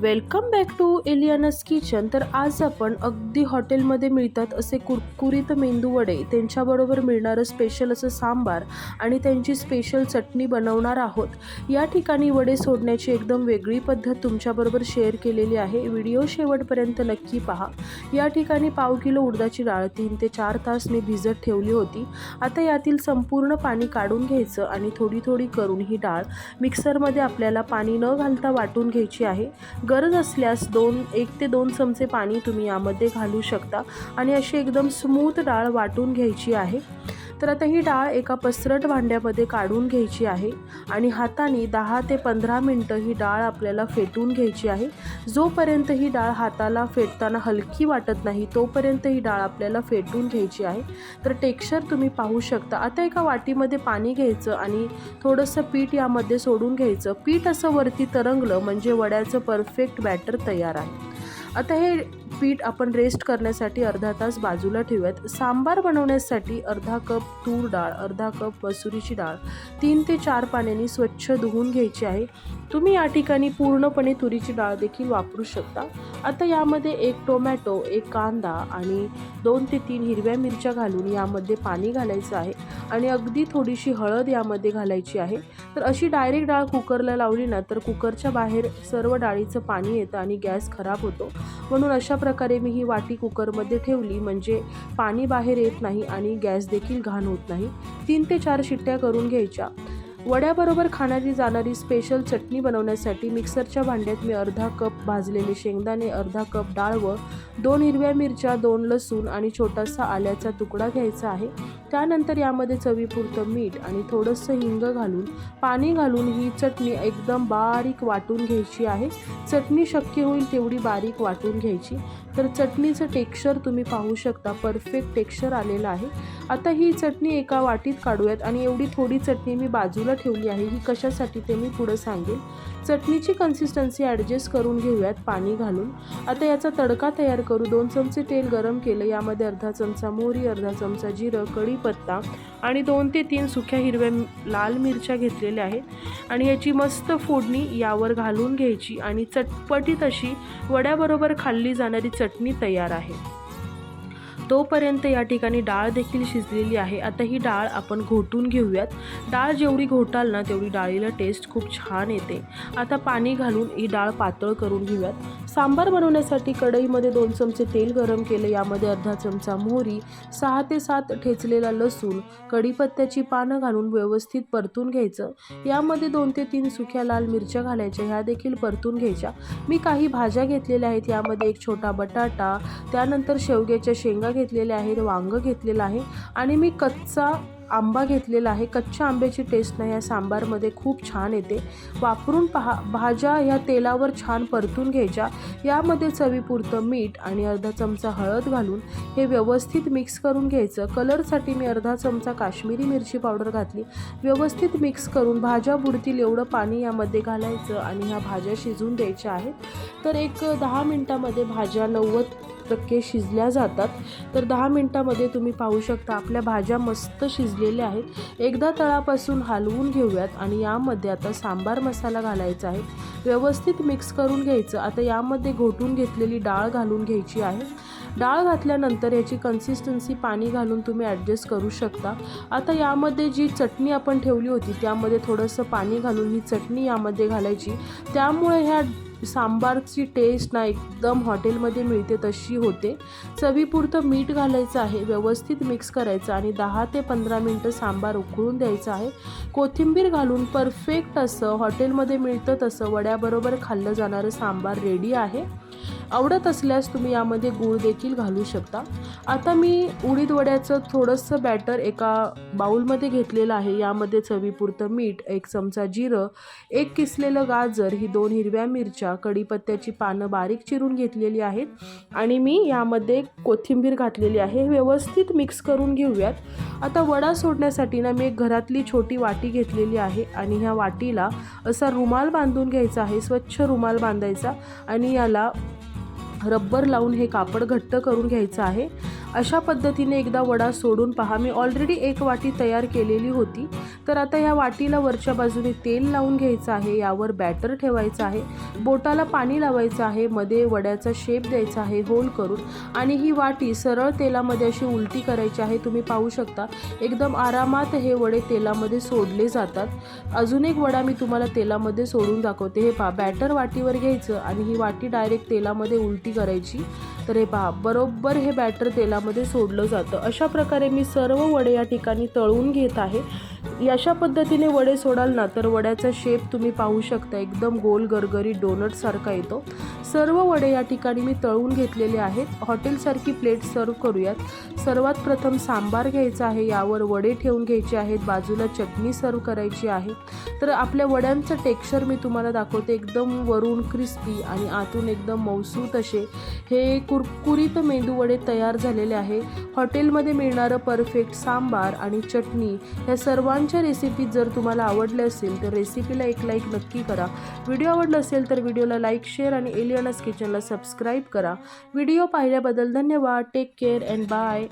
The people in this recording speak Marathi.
Welcome back to Eliana's kitchen. तर आज आपण अगदी हॉटेलमध्ये मिळतात असे कुरकुरीत मेंदू वडे. त्यांच्याबरोबर मिळणारं स्पेशल असं सांबार आणि त्यांची स्पेशल चटणी बनवणार आहोत. या ठिकाणी वडे सोडण्याची एकदम वेगळी पद्धत तुमच्याबरोबर शेअर केलेली आहे. व्हिडिओ शेवटपर्यंत नक्की पहा. या ठिकाणी पाव किलो उडदाची डाळ तीन ते चार तास मी भिजत ठेवली होती. आता यातील संपूर्ण पाणी काढून घ्यायचं आणि थोडी थोडी करून ही डाळ मिक्सरमध्ये आपल्याला पाणी न घालता वाटून घ्यायची आहे. गरज असल्यास दोन एक ते दोन चमचे पाणी तुम्ही यामध्ये घालू शकता. आणि अशी एकदम स्मूथ डाळ वाटून घ्यायची आहे. तर आता ही डाळ एका पसरट भांड्यामध्ये काढून घ्यायची आहे आणि हाताने दहा ते पंधरा मिनटं ही डाळ आपल्याला फेटून घ्यायची आहे. जोपर्यंत ही डाळ हाताला फेटताना हलकी वाटत नाही तोपर्यंत ही डाळ आपल्याला फेटून घ्यायची आहे. तर टेक्स्चर तुम्ही पाहू शकता. आता एका वाटीमध्ये पाणी घ्यायचं आणि थोडंसं पीठ यामध्ये सोडून घ्यायचं. पीठ असं वरती तरंगलं म्हणजे वड्याचं परफेक्ट बॅटर तयार आहे. आता हे पीठ आपण रेस्ट करण्यासाठी अर्धा तास बाजूला ठेवूयात. सांबार बनवण्यासाठी अर्धा कप तूर डाळ अर्धा कप मसुरीची डाळ तीन ते चार पाण्याने स्वच्छ धुवून घ्यायची आहे. तुम्ही या ठिकाणी पूर्णपणे तुरीची डाळ देखील वापरू शकता. आता यामध्ये एक टोमॅटो एक कांदा आणि दोन ते तीन हिरव्या मिरच्या घालून यामध्ये पाणी घालायचं आहे आणि अगदी थोडीशी हळद यामध्ये घालायची आहे. तर अशी डायरेक्ट डाळ कुकरला लावली ना तर कुकरच्या बाहेर सर्व डाळीचं पाणी येतं आणि गॅस खराब होतो. म्हणून अशा प्रकारे मी ही वाटी कुकरमध्ये ठेवली म्हणजे पाणी बाहेर येत नाही आणि गॅस देखील घाण होत नाही. तीन ते चार शिट्ट्या करून घ्यायच्या. वड्याबरोबर खाण्याची जाणारी स्पेशल चटणी बनवण्यासाठी मिक्सरच्या भांड्यात मी अर्धा कप भाजलेले शेंगदाणे अर्धा कप डाळ व दोन हिरव्या मिरच्या दोन लसूण आणि छोटासा आल्याचा तुकडा घ्यायचा आहे. त्यानंतर यामध्ये चवीपुरतं मीठ आणि थोडंसं हिंग घालून पाणी घालून ही चटणी एकदम बारीक वाटून घ्यायची आहे. चटणी शक्य होईल तेवढी बारीक वाटून घ्यायची. तर चटणीचं टेक्स्चर तुम्ही पाहू शकता परफेक्ट टेक्स्चर आलेलं आहे. आता ही चटणी एका वाटीत काढूयात आणि एवढी थोडी चटणी मी बाजूला ठेवली आहे. ही कशासाठी ते मी पुढं सांगेन. चटणीची कन्सिस्टन्सी ॲडजस्ट करून घेऊयात पाणी घालून. आता याचा तडका तयार करू. दोन चमचे तेल गरम केलं. यामध्ये अर्धा चमचा मोहरी अर्धा चमचा जिरं कढीपत्ता आणि दोन ते तीन सुक्या हिरव्या लाल मिरच्या घेतलेल्या आहेत. आणि याची मस्त फोडणी यावर घालून घ्यायची आणि चटपटीत अशी वड्याबरोबर खाल्ली जाणारी चटणी तयार आहे. तोपर्यंत या ठिकाणी डाळ देखील शिजलेली आहे. आता ही डाळ आपण घोटून घेऊयात. डाळ जेवढी घोटाल ना तेवढी डाळीला टेस्ट खूप छान येते. आता पाणी घालून ही डाळ पातळ करून घेऊयात. सांबार बनवण्यासाठी कढईमध्ये दोन चमचे तेल गरम केलं. यामध्ये अर्धा चमचा मोहरी सहा ते सात ठेचलेला लसूण कढीपत्त्याची पानं घालून व्यवस्थित परतून घ्यायचं. यामध्ये दोन ते तीन सुक्या लाल मिरच्या घालायच्या. ह्या देखील परतून घ्यायच्या. मी काही भाज्या घेतलेल्या आहेत. यामध्ये एक छोटा बटाटा त्यानंतर शेवग्याच्या शेंगा घेतलेल्या आहेत वांगं घेतलेलं आहे आणि मी कच्चा आंबा घेतलेला आहे. कच्च्या आंब्याची टेस्ट ना या सांबारमध्ये खूप छान येते. वापरून पहा भाज्या ह्या तेलावर छान परतून घ्यायच्या. यामध्ये चवीपुरतं मीठ आणि अर्धा चमचा हळद घालून हे व्यवस्थित मिक्स करून घ्यायचं. कलरसाठी मी अर्धा चमचा काश्मीरी मिरची पावडर घातली. व्यवस्थित मिक्स करून भाज्या बुडतील एवढं पाणी यामध्ये घालायचं आणि ह्या भाज्या शिजवून द्यायच्या आहेत. तर एक दहा मिनटामध्ये भाज्या नव्वद टक्के शिजल्या जातात. तर दहा मिनटामध्ये तुम्ही पाहू शकता आपल्या भाज्या मस्त शिजलेल्या आहेत. एकदा तळापासून हलवून घेऊयात आणि यामध्ये आता सांबार मसाला घालायचा आहे. व्यवस्थित मिक्स करून घ्यायचं. आता यामध्ये घोटून घेतलेली डाळ घालून घ्यायची आहे. डाळ घातल्यानंतर याची कन्सिस्टन्सी पाणी घालून तुम्ही ॲडजस्ट करू शकता. आता यामध्ये जी चटणी आपण ठेवली होती त्यामध्ये थोडंसं पाणी घालून ही चटणी यामध्ये घालायची. त्यामुळे ह्या सांबारची टेस्ट ना एकदम हॉटेलमध्ये मिळते तशी होते. चवीपुरतं मीठ घालायचं आहे व्यवस्थित मिक्स करायचं आणि दहा ते पंधरा मिनटं सांबार उकळून द्यायचं आहे. कोथिंबीर घालून परफेक्ट असं हॉटेलमध्ये मिळतं तसं वड्याबरोबर खाल्लं जाणारं सांबार रेडी आहे. आवडत असल्यास तुम्ही यामध्ये गूळ देखील घालू शकता. आता मी उडीद वड्याचं थोडंसं बॅटर एका बाऊलमध्ये घेतलेलं आहे. यामध्ये चवीपुरतं मीठ एक चमचा जिरं एक किसलेलं गाजर ही दोन हिरव्या मिरच्या कढीपत्त्याची पानं बारीक चिरून घेतलेली आहेत. आणि मी यामध्ये कोथिंबीर घातलेली आहे. व्यवस्थित मिक्स करून घेऊयात. आता वडा सोडण्यासाठी ना मी एक घरातली छोटी वाटी घेतलेली आहे. आणि ह्या वाटीला असा रुमाल बांधून घ्यायचा आहे. स्वच्छ रुमाल बांधायचा. आणि याला रब्बर लावून हे कापड घट्ट करून घ्यायचं आहे. अशा पद्धतीने एकदा वडा सोडून पहा. मी ऑलरेडी एक वाटी तयार केलेली होती. तर आता ह्या वाटीला वरच्या बाजूने तेल लावून घ्यायचं आहे यावर बॅटर ठेवायचं आहे बोटाला पाणी लावायचं आहे मध्ये वड्याचा शेप द्यायचा आहे होल करून. आणि ही वाटी सरळ तेलामध्ये अशी उलटी करायची आहे तुम्ही पाहू शकता. एकदम आरामात हे वडे तेलामध्ये सोडले जातात. अजून एक वडा मी तुम्हाला तेलामध्ये सोडून दाखवते. हे पहा बॅटर वाटीवर घ्यायचं आणि ही वाटी डायरेक्ट तेलामध्ये उलटी करायची. तर हे पहा बरोबर हे बॅटर तेलामध्ये सोडलं जातं. अशा प्रकारे मी सर्व वडे या ठिकाणी तळून घेत आहे. अशा पद्धतीने वडे सोडाल ना तर वड्याचा शेप तुम्ही पाहू शकता. एकदम गोल गरगरी डोनटसारखा येतो. सर्व वडे या ठिकाणी मी तळून घेतलेले आहेत. हॉटेलसारखी प्लेट सर्व करूयात. सर्वात प्रथम सांबार घ्यायचा आहे. यावर वडे ठेवून घ्यायचे आहेत. बाजूला चटणी सर्व करायची आहे. तर आपल्या वड्यांचं टेक्स्चर मी तुम्हाला दाखवते. एकदम वरून क्रिस्पी आणि आतून एकदम मौसूत असे हे कुरकुरीत मेंदू वडे तयार झालेले आहे. हॉटेलमध्ये मिळणारं परफेक्ट सांबार आणि चटणी ह्या सर्वांच्या रेसिपी जर तुम्हाला आवडले असेल तर रेसिपीला एक लाईक नक्की करा. व्हिडिओ आवडला असेल तर व्हिडिओला लाईक शेअर आणि एलियनस किचनला सबस्क्राईब करा. व्हिडिओ पाहिल्याबद्दल धन्यवाद. Take care and bye